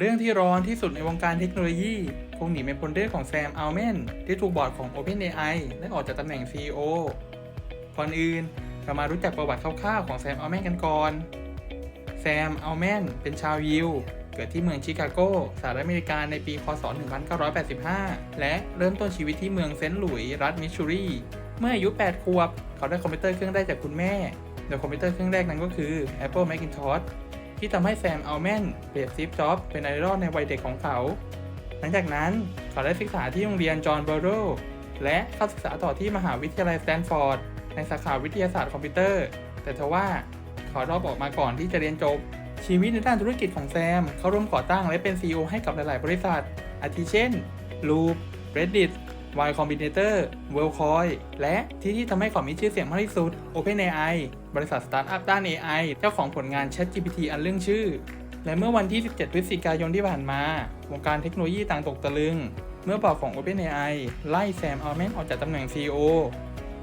เรื่องที่ร้อนที่สุดในวงการเทคโนโลยี คงหนีไม่พ้นเรื่องของแซมอัลแมนที่ถูกบอร์ดของ OpenAI และออกจากตำแหน่ง CEO ก่อนอื่นเรามารู้จักประวัติคร่าวๆของแซมอัลแมนกันก่อน แซมอัลแมนเป็นชาวยิว เกิดที่เมืองชิคาโกสหรัฐอเมริกาในปีคศ1985 และเริ่มต้นชีวิตที่เมืองเซนต์หลุยส์รัฐมิสซูรี เมื่ออายุ 8 ขวบ เขาได้คอมพิวเตอร์เครื่องแรกจากคุณแม่ โดยคอมพิวเตอร์เครื่องแรกนั้นก็คือ Apple Macintosh ที่ทำให้แซมอัลแมนเปรียบซีฟจ็อบเป็นไอดอลในวัยเด็กของเขา หลังจากนั้นเขาได้ศึกษาที่โรงเรียนจอห์นเบอร์โรและเข้าศึกษาต่อที่มหาวิทยาลัยสแตนฟอร์ดในสาขาวิทยาศาสตร์คอมพิวเตอร์ แต่ทว่าเขารอบออกมาก่อนที่จะเรียนจบ ชีวิตในด้านธุรกิจของแซม เขาร่วมก่อตั้งและเป็น CEO ให้กับหลาย ๆ บริษัท อาทิเช่น Loop Reddit Y Combinator WorldCoin และที่ที่ทำให้เขามีชื่อเสียงมากที่สุด OpenAI บริษัทสตาร์ทอัพด้าน AI เจ้าของผลงาน ChatGPT อันเรื่องชื่อ และเมื่อวันที่ 17 พฤศจิกายนที่ผ่านมา วงการเทคโนโลยีต่างตกตะลึง เมื่อบอร์ดของ OpenAI ไล่แซมอัลแมนออกจากตำแหน่ง CEO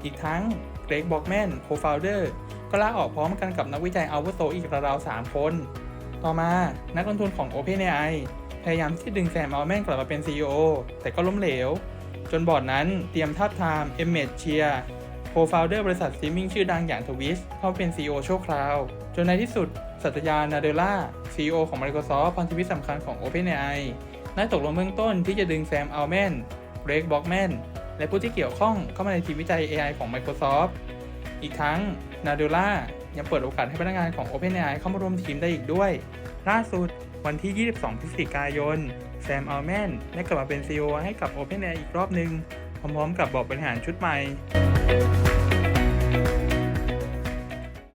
อีกทั้งเกรกบอกแมนโคฟาวเดอร์ก็ลาออกพร้อมกันกับนักวิจัยอาวุโสอีกราวๆ3คน ต่อมานักลงทุนของ OpenAI พยายามที่จะดึงแซมอัลแมนกลับมาเป็น CEO แต่ก็ล้มเหลว จนบอร์ดนั้นเตรียมทับทามเอเมดเชียโคฟาวเดอร์บริษัทสตรีมิงชื่อดังอย่างทวิชเข้าเป็น CEO ชั่วคราว จนในที่สุด สัตยา นาเดล่า CEO ของ Microsoft พันธมิตรสำคัญของ OpenAI ได้ตกลงเบื้องต้นที่จะดึงแซมอัลแมนเบรกบ็อกแมนและผู้ที่เกี่ยวข้องเข้ามาในทีมวิจัย AI ของ Microsoft อีกทั้งนาเดล่ายังเปิดโอกาสให้พนักงานของ OpenAI เข้ามาร่วมทีมได้อีกด้วย ล่าสุด วันที่ 22 พฤศจิกายน แซม อัลแมนได้กลับมาเป็น CEO ให้กับ OpenAI อีกรอบหนึ่งพร้อมๆ กับบอกบริหารชุดใหม่